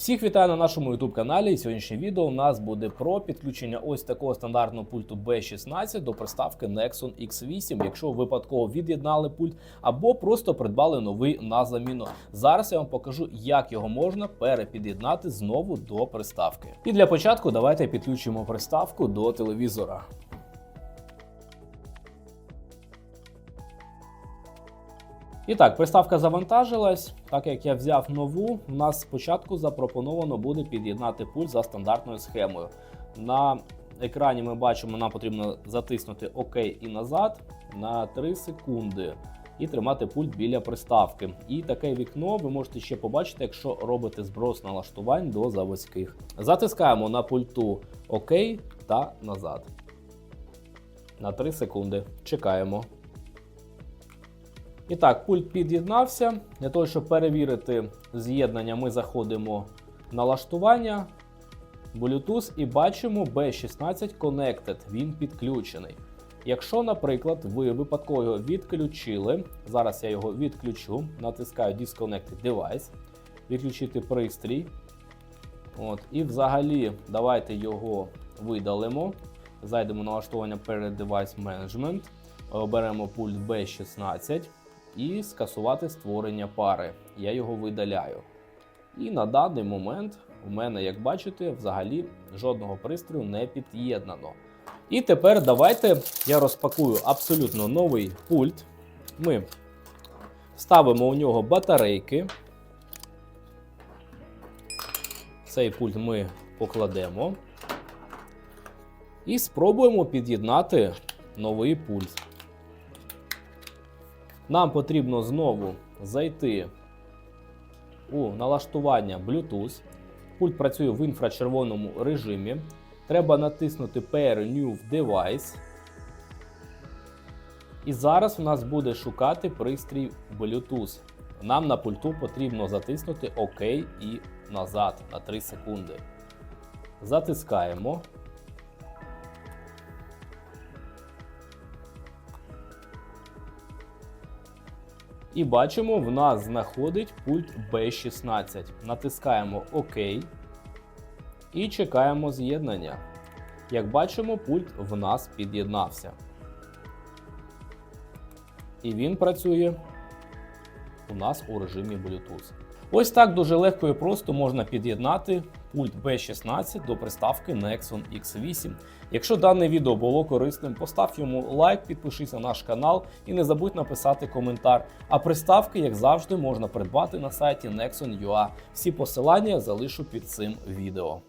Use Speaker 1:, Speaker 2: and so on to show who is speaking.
Speaker 1: Всіх вітаю на нашому youtube каналі. Сьогоднішнє відео у нас буде про підключення ось такого стандартного пульту B16 до приставки Nexon X8, якщо ви випадково від'єднали пульт або просто придбали новий на заміну. Зараз я вам покажу, як його можна перепід'єднати знову до приставки. І для початку давайте підключимо приставку до телевізора. І так, приставка завантажилась. Так як я взяв нову, у нас спочатку запропоновано буде під'єднати пульт за стандартною схемою. На екрані ми бачимо, нам потрібно затиснути ОК і назад на 3 секунди і тримати пульт біля приставки. І таке вікно ви можете ще побачити, якщо робите зброс налаштувань до заводських. Затискаємо на пульту ОК та назад. На 3 секунди. Чекаємо. І так, пульт під'єднався. Для того, щоб перевірити з'єднання, ми заходимо в налаштування, Bluetooth і бачимо B16 Connected. Він підключений. Якщо, наприклад, ви випадково його відключили, зараз я його відключу, натискаю Disconnected Device, відключити пристрій. От, І взагалі давайте його видалимо. Зайдемо в налаштування перед Device Management, оберемо пульт B16 і скасувати створення пари. Я його видаляю. І на даний момент у мене, як бачите, взагалі жодного пристрою не під'єднано. І тепер давайте я розпакую абсолютно новий пульт. Ми ставимо у нього батарейки. Цей пульт ми покладемо. І спробуємо під'єднати новий пульт. Нам потрібно знову зайти у налаштування Bluetooth. Пульт працює в інфрачервоному режимі. Треба натиснути Pair New Device. І зараз у нас буде шукати пристрій Bluetooth. Нам на пульту потрібно затиснути ОК і назад на 3 секунди. Затискаємо. І бачимо, в нас знаходить пульт B16. Натискаємо ОК і чекаємо з'єднання. Як бачимо, пульт в нас під'єднався. І він працює у нас у режимі Bluetooth. Ось так дуже легко і просто можна під'єднати пульт B16 до приставки Nexon X8. Якщо дане відео було корисним, постав йому лайк, підпишись на наш канал і не забудь написати коментар. А приставки, як завжди, можна придбати на сайті Nexon.ua. Всі посилання залишу під цим відео.